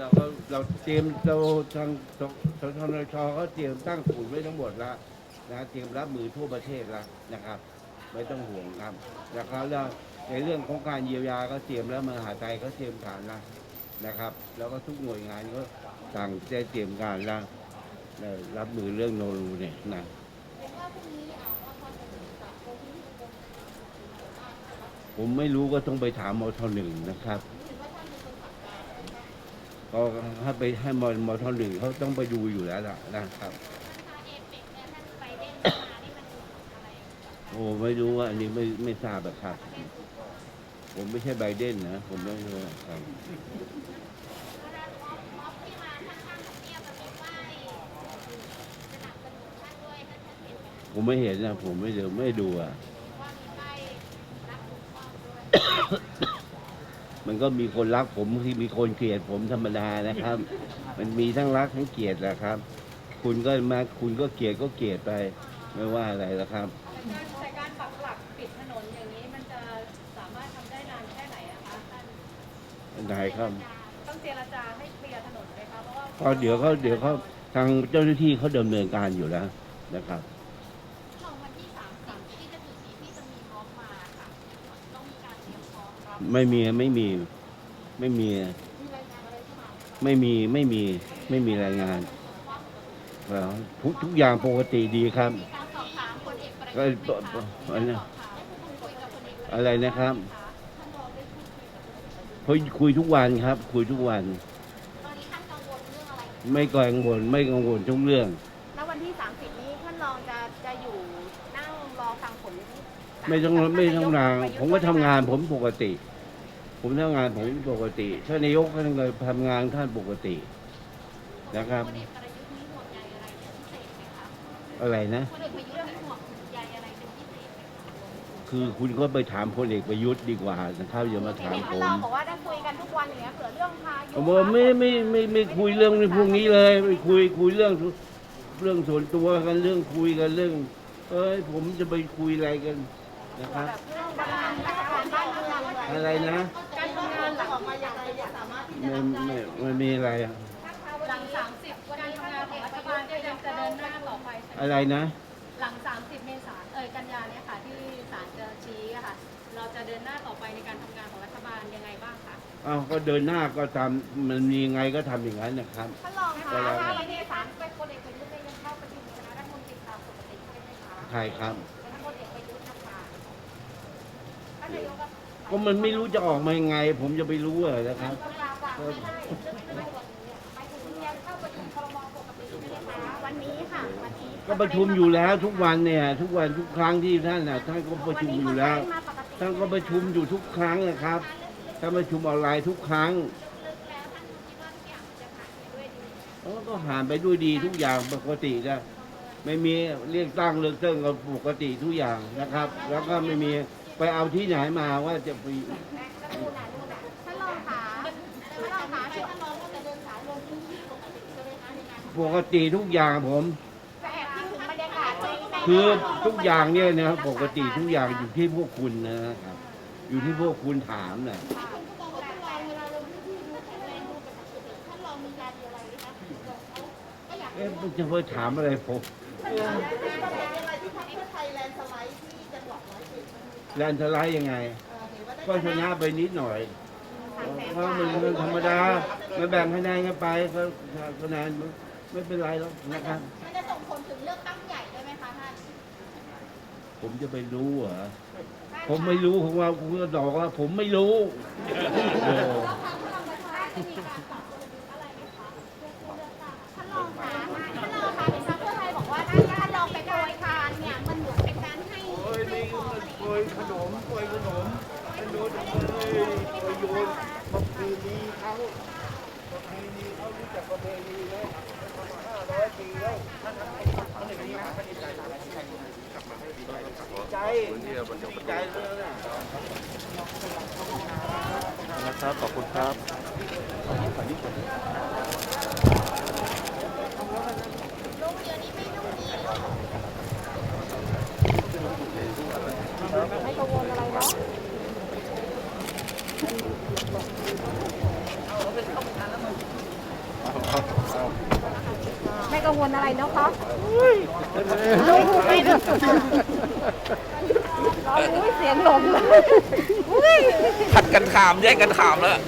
เราก็เราเตรียมเราทางทททนชก็เตรียมตั้งศูนย์ไว้ทั้งหมดแล้วนะเตรียมรับมือทั่วประเทศแล้วนะครับ ไม่ต้องห่วงครับนะครับแล้วในเรื่องของการเยียวยาก็เตรียมแล้วมหาไทยก็เตรียมการแล้วนะครับ แล้วก็ทุกหน่วยงานก็ต่างได้เตรียมการล้วเอ่อรับมือเรื่องโนรูเนี่ยนะผมไม่รู้ก็ต้องไปถามมทหนึ่งนะครับ ก็ถ้าไปให้มมทหนึ่งเขาต้องไปดูอยู่แล้วล่ะนะครับโอ้ไม่รู้ว่าอันนี้ไม่ไม่ทราบอะครับ ผมไม่ใช่ไบเดนนะ ผมไม่รู้ครับผมไม่เห็นนะผมไม่ดูไม่ดูอะ มันก็มีคนรักผมที่มีคนเกลียดผมธรรมดานะครับ มันมีทั้งรักทั้งเกลียดแหละครับ คุณก็มาคุณก็เกลียดก็เกลียดไปไม่ว่าอะไรแล้วครับแต่การแต่การปักหลักปิดถนนอย่างนี้มันจะสามารถทำได้นานแค่ไหนอะคะท่านได้ครับ ต้องเจรจาให้เคลียร์ถนนไหมคะเพราะว่า ก็เดี๋ยวเขาเดี๋ยวเขาทางเจ้าหน้าที่เขาดำเนินการอยู่แล้วนะครับ ไม่มีไม่มี ไม่มีมีรายงานอะไรเข้ามาไหมคะไม่มีไม่มี ไม่มีรายงานแล้วทุกทุกอย่างปกติดีครับมีการสอบถามพลเอกประก็ยุทธ์ไหมคะอันนั้นสอบถามคุยกับพลเอกประยุทธ์อะไรนะครับท่านรองได้พูดคุยกับพลเอกประยุทธ์คุยคุยทุกวันครับ คุยทุกวันตอนนี้ท่านกังวลเรื่องอะไรไม่กังวลไม่กังวลทุกเรื่อง แล้ววันที่ 30 นี้ท่านรองจะจะอยู่นั่งรอฟังผล ไม่ต้องไม่ต้องรางผมก็ทำงานผมปกติ ผมทำงานผมปกติท่านนายกท่านก็ทำงานท่านปกตินะครับ พลเอกประยุทธ์มีห่วงใยอะไรเป็นพิเศษไหมคะอะไรนะ พลเอกประยุทธ์มีห่วงใยอะไรเป็นพิเศษไหมคะคือคุณก็ไปถามพลเอกประยุทธ์ดีกว่านะครับอย่ามาถามเห็นผท่านมรองบอกว่าได้คุยกันทุกวันอย่างเงี้ยเผื่อเรื่องพายุผมบอกไม่ไม่ไม่ไม่คุยเรื่องพวกนี้เลยไม่คุยคุยเรื่องเรื่องส่วนตัวกันเรื่องคุยกันเรื่อง เอ้ยผมจะไปคุยอะไรกัน นะครับแบบเรื่องการราชการบ้านเมืองอะไรนะ การทำงานหลังออกมาอย่างไรจะสามารถที่จะไม่ไม่ไม่มีอะไรอะหลัง 30 การทำงานของรัฐบาลก็ยังจะเดินหน้าต่อไปใช่ไหมอะไรนะ หลัง 30 เมษายนเอ่ยกันยาเนี่ยค่ะที่ศาลจะชี้อะค่ะ เราจะเดินหน้าต่อไปในการทำงานของรัฐบาลยังไงบ้างคะอ้าวก็เดินหน้าก็ทำมันมียังไงก็ทำอย่างนั้นนะครับ ท่านรองก็คะแล้วถ้าแต่วันที่สามเป็นพลเอกประยุทธ์ได้ยังเข้าประชุมคณะรัฐมนตรีตามปกติใช่ไหมคะใช่ครับ กก็ก็มันไม่รู้จะออกมายังไง ผมจะไปรู้เหรอนะครับก็ลาวางไม่ได้เรื่องไม่ได้วันนี้อะไปถึงยังเข้าประชุมครมปกติใช่ไหมคะวันนี้ค่ะวันนี้ก็ประชุมอยู่แล้วทุกวันเนี่ย ทุกวันทุกครั้งที่ท่านน่ะท่านก็ประชุมอยู่แล้วมาปกติท่านก็ประชุมอยู่ทุกครั้งนะครับท่านประชุมออนไลน์ทุกครั้งลึกๆแล้วท่านคิดว่าทุกอย่างจะผ่านไปด้วยดีไหมเออก็ผ่านไปด้วยดีทุกอย่างปกตินะไม่มีเรียกตั้งเลือกตั้งก็ปกติทุกอย่างนะครับ แล้วก็ไม่มี ไปเอาที่ไหนมาว่าจะไปท่านรองคะท่านรองคะให้ท่านรองก็จะเดินสายลงพื้นที่ปกติใช่ไหมคะในการปกติทุกอย่างผม จะแอบคิดถึงบรรยากาศในในคือทุกอย่างเนี่ยนะครับปกติทุกอย่างอยู่ที่พวกคุณนะครับ อยู่ที่พวกคุณถามนะคุณก็บอกว่าท่านรองเวลาลงพื้นที่ดูแข็งแรงดูปกติท่านรองมียาดีอะไรไหมคะเขาก็อยาก เอ๊ะมันจะไปถามอะไรผมอะไรที่พรรคเพื่อไทยแลนด์สไลด์ที่จังหวัดร้อยเอ็ด แลนด์สไลด์ยังไงเอ่อเห็นว่าได้ก็ชนะไปนิดหน่อยเพราะมันเรื่องธรรมดามาแบ่งคะแนนกันไปก็คะแนนไม่เป็นไรหรอกนะครับมันจะส่งผลถึงเลือกตั้งใหญ่ได้ไหมคะท่านผมจะไปรู้เหรอผมไม่รู้ผมว่าผมก็บอกว่าผมไม่รู้โอ้ มันอะไรโกยขนมโกยขนมไม่รู้จะโกยโกยโยนประเพณีเขาประเพณีเขารู้จักประเพณีแล้วห้าร้อยปีแล้วดีใจดีใจเลยนะนะครับขอบคุณครับ ไม่กังวลอะไรเนาะ กัง วลอะไรเนาะคะลุงถูกไหมอุ้ยเสียงหลงเลยผัดกันถามแย่งกันถามแล้ว